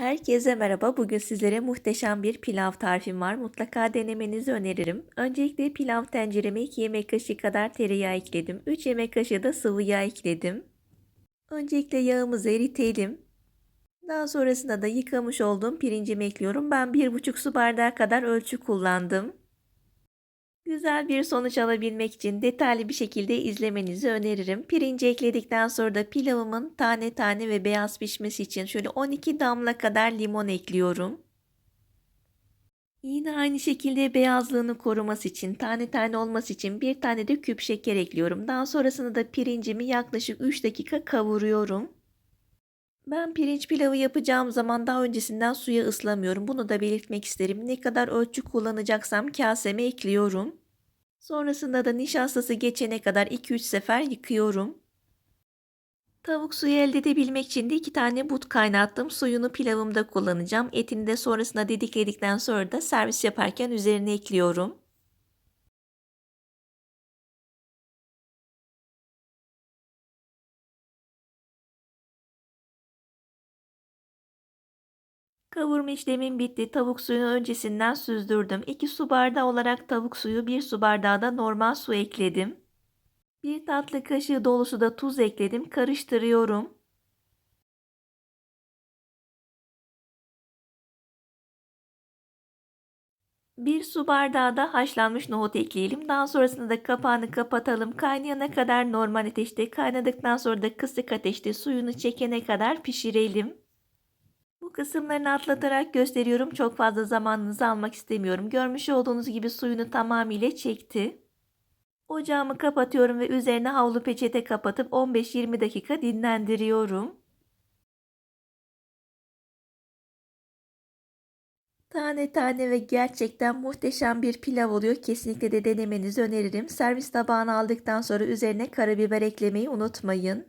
Herkese merhaba. Bugün sizlere muhteşem bir pilav tarifim var. Mutlaka denemenizi öneririm. Öncelikle pilav tencereme 2 yemek kaşığı kadar tereyağı ekledim. 3 yemek kaşığı da sıvı yağ ekledim. Öncelikle yağımızı eritelim. Daha sonrasında da yıkamış olduğum pirincimi ekliyorum. Ben 1,5 su bardağı kadar ölçü kullandım. Güzel bir sonuç alabilmek için detaylı bir şekilde izlemenizi öneririm. Pirinci ekledikten sonra da pilavımın tane tane ve beyaz pişmesi için şöyle 12 damla kadar limon ekliyorum. Yine aynı şekilde beyazlığını koruması için, tane tane olması için bir tane de küp şeker ekliyorum. Daha sonrasında da pirincimi yaklaşık 3 dakika kavuruyorum. Ben pirinç pilavı yapacağım zaman daha öncesinden suya ıslamıyorum. Bunu da belirtmek isterim. Ne kadar ölçü kullanacaksam kaseme ekliyorum. Sonrasında da nişastası geçene kadar 2-3 sefer yıkıyorum. Tavuk suyu elde edebilmek için de 2 tane but kaynattım. Suyunu pilavımda kullanacağım. Etini de sonrasında didikledikten sonra da servis yaparken üzerine ekliyorum. Kavurma işlemim bitti. Tavuk suyunu öncesinden süzdürdüm. 2 su bardağı olarak tavuk suyu, 1 su bardağı da normal su ekledim. 1 tatlı kaşığı dolusu da tuz ekledim. Karıştırıyorum. Bir su bardağı da haşlanmış nohut ekleyelim. Daha sonrasında da kapağını kapatalım. Kaynayana kadar normal ateşte, kaynadıktan sonra da kısık ateşte suyunu çekene kadar pişirelim. Kısımlarını atlatarak gösteriyorum. Çok fazla zamanınızı almak istemiyorum. Görmüş olduğunuz gibi suyunu tamamıyla çekti. Ocağımı kapatıyorum ve üzerine havlu peçete kapatıp 15-20 dakika dinlendiriyorum. Tane tane ve gerçekten muhteşem bir pilav oluyor. Kesinlikle de denemenizi öneririm. Servis tabağına aldıktan sonra üzerine karabiber eklemeyi unutmayın.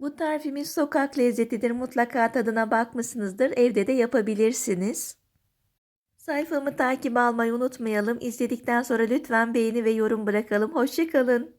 Bu tarifimiz sokak lezzetidir. Mutlaka tadına bakmışsınızdır. Evde de yapabilirsiniz. Sayfamı takip almayı unutmayalım. İzledikten sonra lütfen beğeni ve yorum bırakalım. Hoşçakalın.